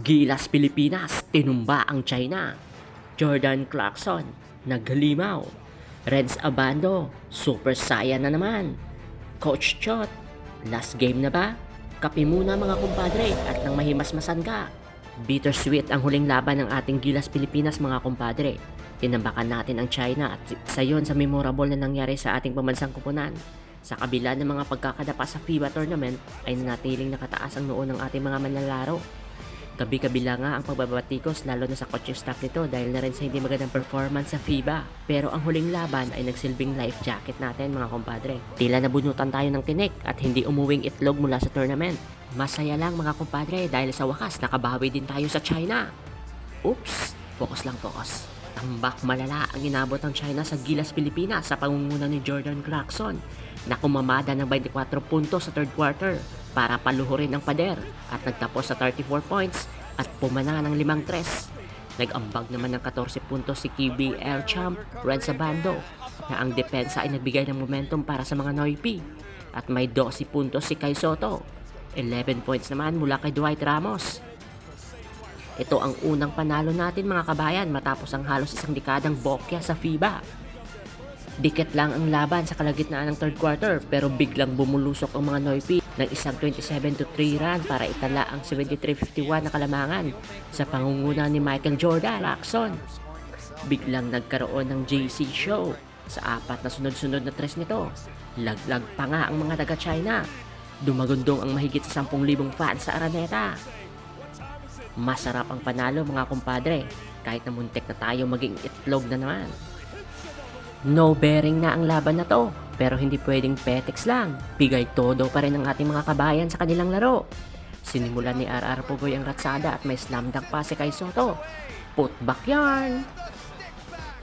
Gilas Pilipinas, tinumba ang China. Jordan Clarkson, naghalimaw. Reds Abando, Super Saya na naman. Coach Chot, last game na ba? Kape muna mga kumpadre at nang mahimasmasan ka. Bittersweet ang huling laban ng ating Gilas Pilipinas mga kumpadre. Tinambakan natin ang China at sa yon sa memorable na nangyari sa ating pambansang kupunan. Sa kabila ng mga pagkakadapa sa FIBA tournament ay nanatiling nakataas ang noon ng ating mga manlalaro. Gabi-kabila nga ang pagbabatikos lalo na sa coaching staff nito dahil na rin sa hindi magandang performance sa FIBA. Pero ang huling laban ay nagsilbing life jacket natin mga kompadre. Tila nabunutan tayo ng tinik at hindi umuwing itlog mula sa tournament. Masaya lang mga kompadre dahil sa wakas nakabawi din tayo sa China. Oops! Focus lang focus. Tambak malala ang inabot ng China sa Gilas Pilipinas sa pangunguna ni Jordan Clarkson na kumamada ng 24 puntos sa third quarter para paluhurin ang pader at nagtapos sa 34 points at pumana ng 5-3. Nag-ambag naman ng 14 puntos si KBL champ Red Sabando na ang depensa ay nagbigay ng momentum para sa mga Noipi at may 12 puntos si Kai Soto. 11 points naman mula kay Dwight Ramos. Ito ang unang panalo natin mga kabayan matapos ang halos isang dekadang bokya sa FIBA. Dikit lang ang laban sa kalagitnaan ng third quarter pero biglang bumulusok ang mga Noipi ng isang 27 to 3 run para itala ang 73-51 na kalamangan sa pangunguna ni Michael Jordan Lacson. Biglang nagkaroon ng JC show sa apat na sunod-sunod na tres nito. Laglag pa nga ang mga taga-China. Dumagundong ang mahigit sa 10,000 fans sa Araneta. Masarap ang panalo mga kumpadre kahit na muntik na tayo maging itlog na naman. No bearing na ang laban na to pero hindi pwedeng petex lang. Bigay todo pa rin ang ating mga kabayan sa kanilang laro. Sinimulan ni RR Pugoy ang ratsada at may slam dunk pa si kay Soto. Putback yarn.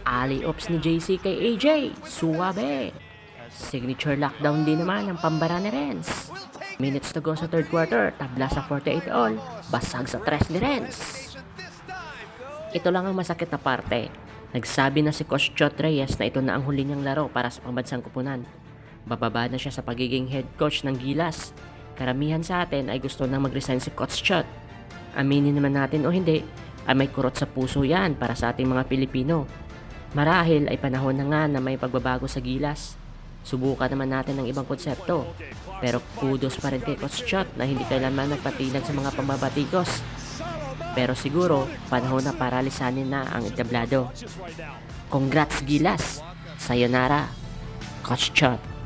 Ali ops ni JC kay AJ. Suwabe. Signature lockdown din naman ang pambara ni Renz. Minutes to go sa third quarter, tabla sa 48 all, basag sa tres ni Renz. Ito lang ang masakit na parte. Nagsabi na si Coach Chot Reyes na ito na ang huli niyang laro para sa pambansang kupunan. Bababa na siya sa pagiging head coach ng Gilas. Karamihan sa atin ay gusto nang mag-resign si Coach Chot. Aminin naman natin o hindi, ay may kurot sa puso yan para sa ating mga Pilipino. Marahil ay panahon na nga na may pagbabago sa Gilas. Subukan naman natin ng ibang konsepto. Pero kudos pa rin kay Coach Chot na hindi kailanman nagpatinag sa mga pambabatikos. Pero siguro, panahon na para lisanin na ang entablado. Congrats Gilas! Sayonara, Coach Chot!